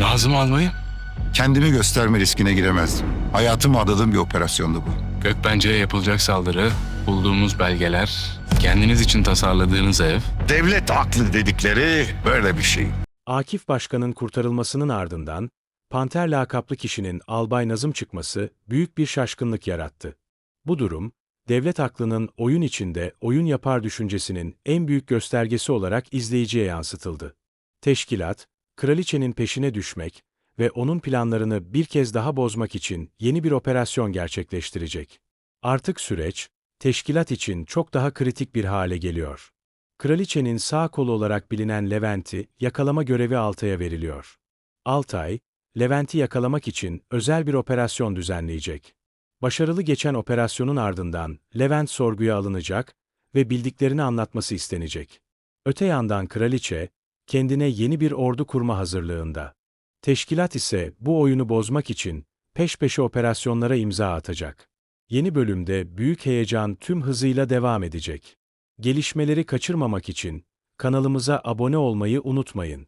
Nazım almayı Kendimi gösterme riskine giremezdim. Hayatımı adadığım bir operasyondu bu. Gökbence'ye yapılacak saldırı, bulduğumuz belgeler, kendiniz için tasarladığınız ev. Devlet aklı dedikleri böyle bir şey. Akif Başkan'ın kurtarılmasının ardından, Panter lakaplı kişinin Albay Nazım çıkması büyük bir şaşkınlık yarattı. Bu durum, devlet aklının oyun içinde oyun yapar düşüncesinin en büyük göstergesi olarak izleyiciye yansıtıldı. Teşkilat, kraliçenin peşine düşmek ve onun planlarını bir kez daha bozmak için yeni bir operasyon gerçekleştirecek. Artık süreç, teşkilat için çok daha kritik bir hale geliyor. Kraliçenin sağ kolu olarak bilinen Levent'i yakalama görevi Altay'a veriliyor. Altay, Levent'i yakalamak için özel bir operasyon düzenleyecek. Başarılı geçen operasyonun ardından Levent sorguya alınacak ve bildiklerini anlatması istenecek. Öte yandan kraliçe, kendine yeni bir ordu kurma hazırlığında. Teşkilat ise bu oyunu bozmak için peş peşe operasyonlara imza atacak. Yeni bölümde büyük heyecan tüm hızıyla devam edecek. Gelişmeleri kaçırmamak için kanalımıza abone olmayı unutmayın.